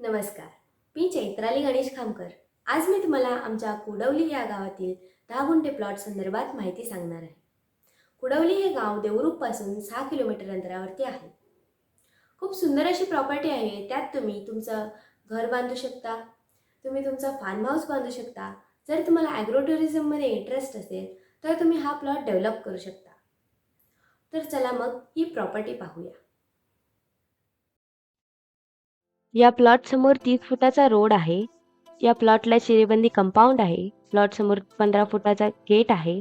नमस्कार. मी चैत्राली गणेश खामकर. आज मी तुम्हाला आमच्या कुडवली या गावातील दहा गुंठे प्लॉट संदर्भात माहिती सांगणार आहे. कुडवली हे गाव देवरूखपासून सहा किलोमीटर अंतरावरती आहे. खूप सुंदर अशी प्रॉपर्टी आहे. त्यात तुम्ही तुमचं घर बांधू शकता. तुम्ही तुमचा फार्म हाऊस बांधू शकता. जर तुम्हाला ॲग्रो टुरिझममध्ये इंटरेस्ट असेल तर तुम्ही हा प्लॉट डेव्हलप करू शकता. तर चला मग ही प्रॉपर्टी पाहूया. या प्लॉट समोर तीस फुटाचा रोड आहे. या प्लॉटला शिरेबंदी कंपाऊंड आहे. प्लॉट समोर पंधरा फुटाचा गेट आहे.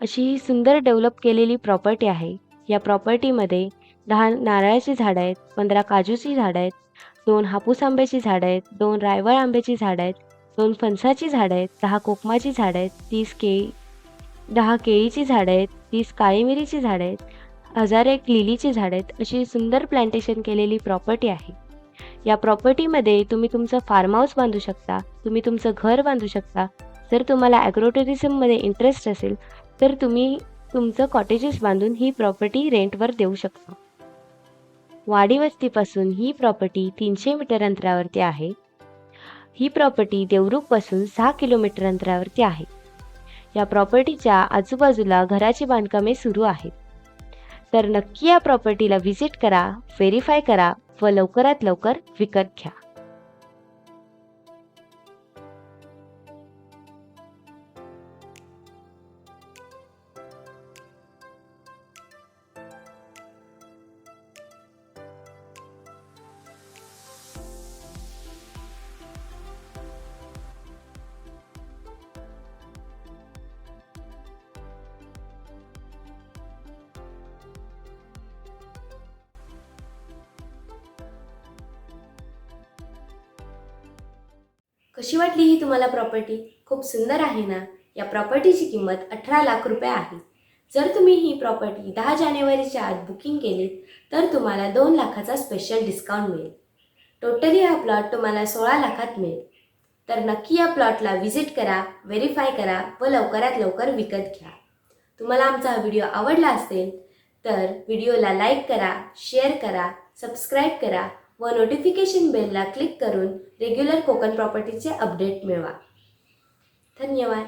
अशी ही सुंदर डेव्हलप केलेली प्रॉपर्टी आहे. या प्रॉपर्टीमध्ये दहा नारळाची झाडं आहेत पंधरा काजूची झाडं आहेत दोन हापूस आंब्याची झाडं आहेत दोन रायवळ आंब्याची झाडं आहेत दोन फणसाची झाडं आहेत दहा कोकमाची झाडं आहेत तीस केळी दहा केळीची झाडं आहेत तीस काळी मिरीची झाडं आहेत हजार एक लिलीची झाडं आहेत. अशी सुंदर प्लांटेशन केलेली प्रॉपर्टी आहे. या प्रॉपर्टीमध्ये तुम्ही तुमचं फार्म हाऊस बांधू शकता तुम्ही तुमचं घर बांधू शकता. जर तुम्हाला ॲग्रोटुरिझममध्ये इंटरेस्ट असेल तर तुम्ही तुमचं कॉटेजेस बांधून ही प्रॉपर्टी रेंटवर देऊ शकता. वाडी वस्तीपासून ही प्रॉपर्टी तीनशे मीटर अंतरावरती आहे. ही प्रॉपर्टी देवरूखपासून सहा किलोमीटर अंतरावरती आहे. या प्रॉपर्टीच्या आजूबाजूला घराची बांधकामे सुरू आहेत. तर नक्की या प्रॉपर्टीला व्हिजिट करा व्हेरीफाय करा व लवकरात लवकर विकत घ्या. कशी वाटली ही तुम्हाला प्रॉपर्टी खूप सुंदर आहे ना? या प्रॉपर्टीची किंमत अठरा लाख रुपये आहे. जर तुम्ही ही प्रॉपर्टी दहा जानेवारीच्या आत बुकिंग केलीत तर तुम्हाला दोन लाखाचा स्पेशल डिस्काउंट मिळेल. टोटली हा प्लॉट तुम्हाला सोळा लाखात मिळेल. तर नक्की या प्लॉटला व्हिजिट करा व्हेरीफाय करा व लवकरात लवकर विकत घ्या. तुम्हाला आमचा हा व्हिडिओ आवडला असेल तर व्हिडिओला लाईक करा शेअर करा सबस्क्राईब करा व नोटिफिकेशन बेलला क्लिक करून रेग्युलर कोकण प्रॉपर्टीचे अपडेट मिळवा. धन्यवाद.